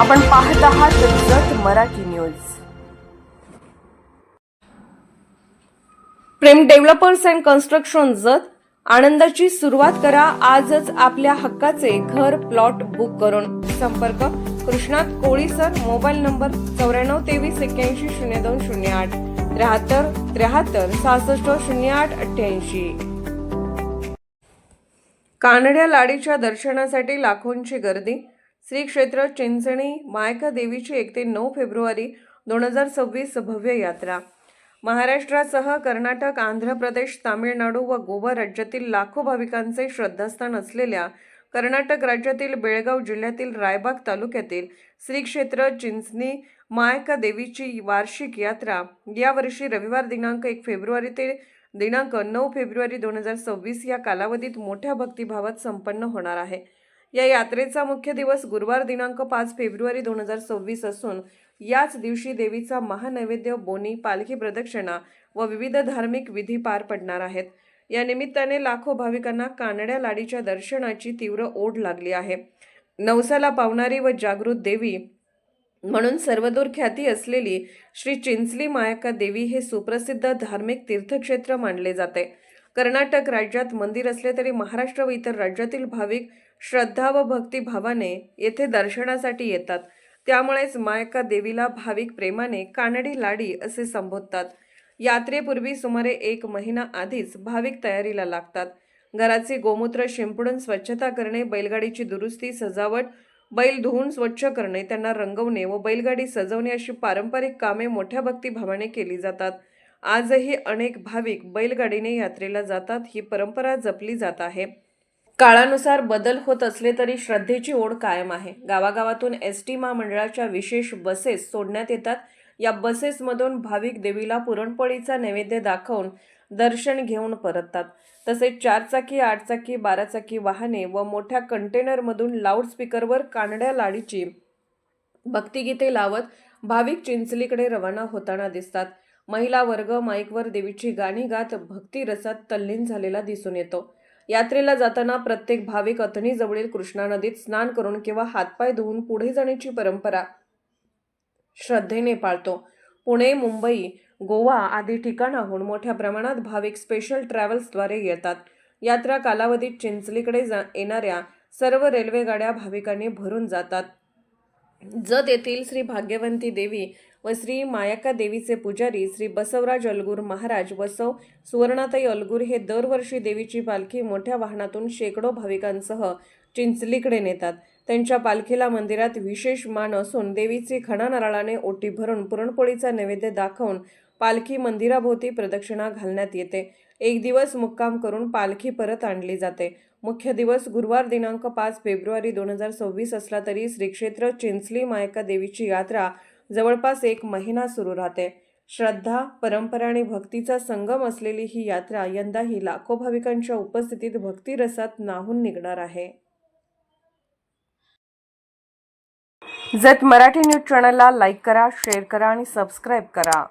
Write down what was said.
आपण पाहत आहात Jat Marathi news. Prem developers and construction Jat आनंदाची सुरुवात करा आजच आपल्या हक्काचे घर प्लॉट बुक करून. संपर्क Krishnat Koli sir mobile number चौऱ्याण्णव तेवीस एक्क्याऐंशी शून्य दोन शून्य आठ त्र्याहत्तर त्र्याहत्तर सहासष्ट शून्य आठ अठ्ठ्याऐंशी. कानड्या लाडीच्या दर्शनासाठी लाखोंची गर्दी श्री क्षेत्र चिंचणी मायका देवीची एक ते नऊ फेब्रुवारी दोन हजार सव्वीस भव्य यात्रा. महाराष्ट्रासह कर्नाटक आंध्र प्रदेश तामिळनाडू व गोवा राज्यातील लाखो भाविकांचे श्रद्धास्थान असलेल्या कर्नाटक राज्यातील बेळगाव जिल्ह्यातील रायबाग तालुक्यातील श्री क्षेत्र चिंचणी मायका देवीची वार्षिक यात्रा यावर्षी रविवार दिनांक एक फेब्रुवारी ते दिनांक नऊ फेब्रुवारी दोन हजार सव्वीस या कालावधीत मोठ्या भक्तिभावात संपन्न होणार आहे. या यात्रेचा मुख्य दिवस गुरुवार दिनांक पाच फेब्रुवारी दोन हजार सव्वीस असून याच दिवशी देवीचा महानैवेद्य बोनी पालखी प्रदक्षिणा व विविध धार्मिक विधी पार पडणार आहेत. या निमित्ताने लाखो भाविकांना कानड्या लाडीच्या दर्शनाची तीव्र ओढ लागली आहे. नवसाला पावणारी व जागृत देवी म्हणून सर्वदूर ख्याती असलेली श्री चिंचली मायका देवी हे सुप्रसिद्ध धार्मिक तीर्थक्षेत्र मानले जाते. कर्नाटक राज्यात मंदिर असले तरी महाराष्ट्र व इतर राज्यातील भाविक श्रद्धा व भक्तिभावाने येथे दर्शनासाठी येतात. त्यामुळेच मायका देवीला भाविक प्रेमाने कानडी लाडी असे संबोधतात. यात्रेपूर्वी सुमारे एक महिना आधीच भाविक तयारीला लागतात. घराचे गोमूत्र शिंपडून स्वच्छता करणे बैलगाडीची दुरुस्ती सजावट बैल धुवून स्वच्छ करणे त्यांना रंगवणे व बैलगाडी सजवणे अशी पारंपरिक कामे मोठ्या भक्तिभावाने केली जातात. आजही अनेक भाविक बैलगाडीने यात्रेला जातात. ही परंपरा जपली जात आहे. काळानुसार बदल होत असले तरी श्रद्धेची ओढ कायम आहे. गावागावातून एस टी महामंडळाच्या विशेष बसेस सोडण्यात येतात. या बसेसमधून भाविक देवीला पुरणपोळीचा नैवेद्य दाखवून दर्शन घेऊन परततात. तसेच चारचाकी आठचाकी बाराचाकी वाहने व मोठ्या कंटेनरमधून लाऊडस्पीकरवर कानड्या लाडीची भक्तिगीते लावत भाविक चिंचलीकडे रवाना होताना दिसतात. महिला वर्ग माईकवर देवीची गाणी गात भक्ती रसात तल्लीन झालेला दिसून येतो. यात्रेला जाताना प्रत्येक भाविक अथणीजवळील कृष्णा नदीत स्नान करून किंवा हातपाय धुवून पुढे जाण्याची परंपरा श्रद्धेने पाळतो. पुणे मुंबई गोवा आदी ठिकाणाहून मोठ्या प्रमाणात भाविक स्पेशल ट्रॅव्हल्सद्वारे येतात. यात्रा कालावधीत चिंचलीकडे जा येणाऱ्या सर्व रेल्वे गाड्या भाविकांनी भरून जातात. जत येथील श्री भाग्यवंती देवी व श्री मायाका देवीचे पुजारी श्री बसवराज अलगूर महाराज व सौ सुवर्णाताई अलगूर हे दरवर्षी देवीची पालखी मोठ्या वाहनातून शेकडो भाविकांसह चिंचलीकडे नेतात. त्यांच्या पालखीला मंदिरात विशेष मान असून देवीची खणा नारळाने ओटी भरून पुरणपोळीचा नैवेद्य दाखवून पालखी मंदिराभोवती प्रदक्षिणा घालण्यात येते. एक दिवस मुक्काम करून पालखी परत आणली जाते. मुख्य दिवस गुरुवार दिनांक पाच फेब्रुवारी दोन हजार सव्वीस असला तरी श्री क्षेत्र चिंचली मायका देवीची यात्रा जवळपास एक महिना सुरू राहते. श्रद्धा परंपरा आणि भक्तीचा संगम असलेली ही यात्रा यंदाही लाखो भाविकांच्या उपस्थितीत भक्तिरसात नाहून निघणार आहे. जत मराठी न्यूज चॅनलला लाईक करा शेअर करा आणि सबस्क्राईब करा.